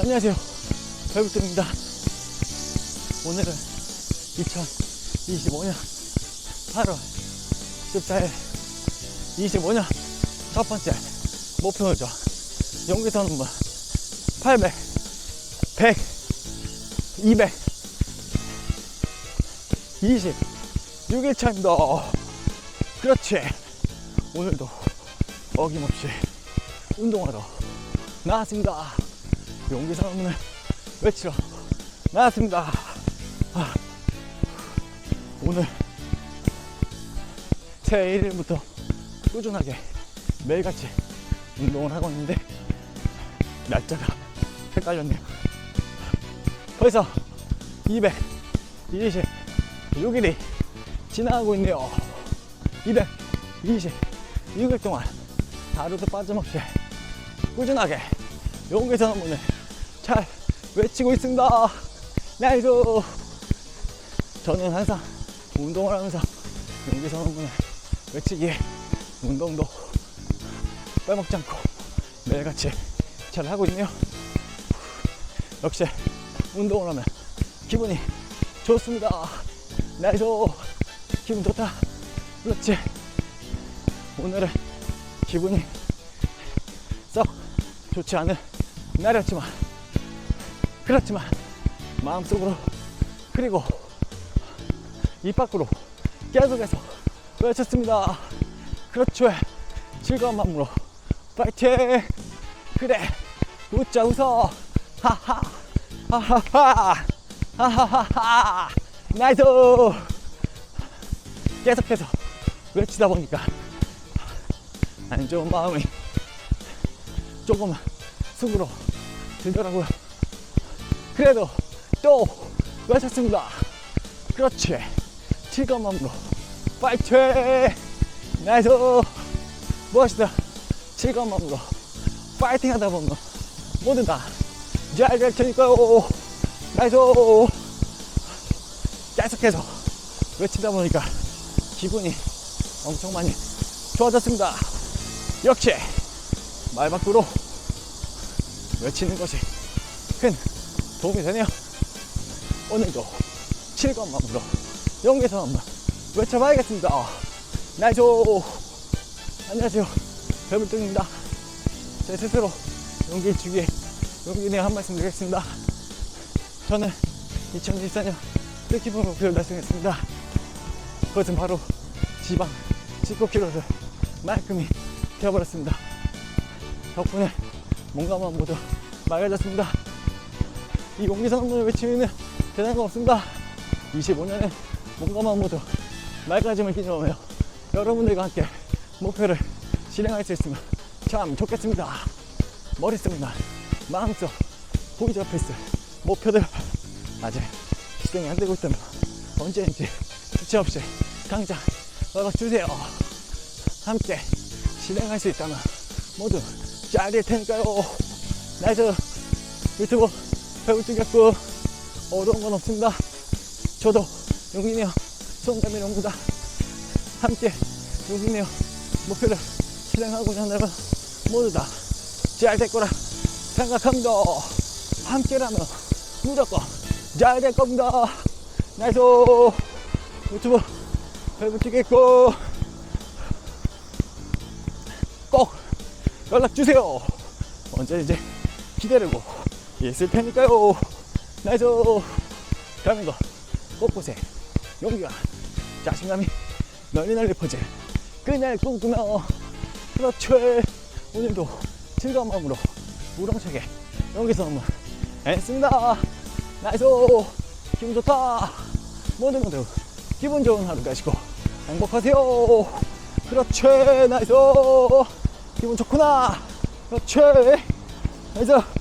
안녕하세요. 배불뚝입니다. 오늘은 2025년 8월 14일 25년 첫 번째 목표죠. 용기서는 뭐 800, 100, 200, 20, 6일 차입니다. 그렇지. 오늘도 어김없이 운동하러 나왔습니다. 용기 사람을 외치러 나왔습니다. 아, 오늘 새해 1일부터 꾸준하게 매일같이 운동을 하고 있는데 날짜가 헷갈렸네요. 벌써 226일이 지나가고 있네요. 226일 동안 하루도 빠짐없이 꾸준하게 용기 선언문을 잘 외치고 있습니다. 나이스! 저는 항상 운동을 하면서 용기 선언문을 외치기에 운동도 빼먹지 않고 매일같이 잘 하고 있네요. 역시 운동을 하면 기분이 좋습니다. 나이스! 기분 좋다. 그렇지. 오늘은 기분이 썩 좋지 않은 날이었지만 그렇지만 마음속으로 그리고 입 밖으로 계속해서 외쳤습니다. 그렇죠. 즐거운 마음으로 파이팅! 그래 웃자 웃어 하하 하하하 하하하하 나이스 계속해서 외치다 보니까 안 좋은 마음이 조금 속으로 들더라고요. 그래도 또 외쳤습니다. 그렇지. 마음으로 파이팅! 나이스! 멋있다. 마음으로 파이팅 하다 보면 모두 다잘될 테니까요. 나이스! 계속해서 외치다 보니까 기분이 엄청 많이 좋아졌습니다. 역시 말 밖으로 외치는 것이 큰 도움이 되네요. 오늘도 즐거운 마음으로 용기에서 한번 외쳐봐야겠습니다. 나이스! 안녕하세요. 배불뚝입니다. 제 스스로 용기 주기에 용기 내어 한 말씀 드리겠습니다. 저는 2024년 뜻깊은 목표를 달성했습니다. 그것은 바로 지방 19kg를 말끔히 되어버렸습니다. 덕분에 마음 모두 맑아졌습니다. 이 용기 선언문을 외치면 대단한 거 없습니다. 25년에 몸과 마음 모두 맑아짐을 기념하며 여러분들과 함께 목표를 실행할 수 있으면 참 좋겠습니다. 머릿속이나 마음속 앞에 있을 목표들 아직 실행이 안 되고 있다면 언제인지 주체 없이 당장 연락주세요. 함께 실행할 수 있다면 모두 잘될 테니까요. 나이스 유튜브 뚝이었고 어려운 건 없습니다. 저도 용기내어 손담이 옵니다. 함께 용기내어 목표를 실행하고자 한다면 모두 다 잘 될 거라 생각합니다. 함께라면 무조건 잘 될 겁니다. 나이스 유튜브 배불뚝있고 꼭 연락 주세요. 언제든지 기다리고 있을 테니까요. 나이스 대한민국 곳곳에 용기가 자신감이 널리 널리 퍼질 그날 꿈꾸며 그렇지 오늘도 즐거운 마음으로 우렁차게 용기서 한번 했습니다. 나이스 기분 좋다. 모두 모두 기분 좋은 하루 가시고 행복하세요. 그렇지 나이스 기분 좋구나. 그렇지 나이스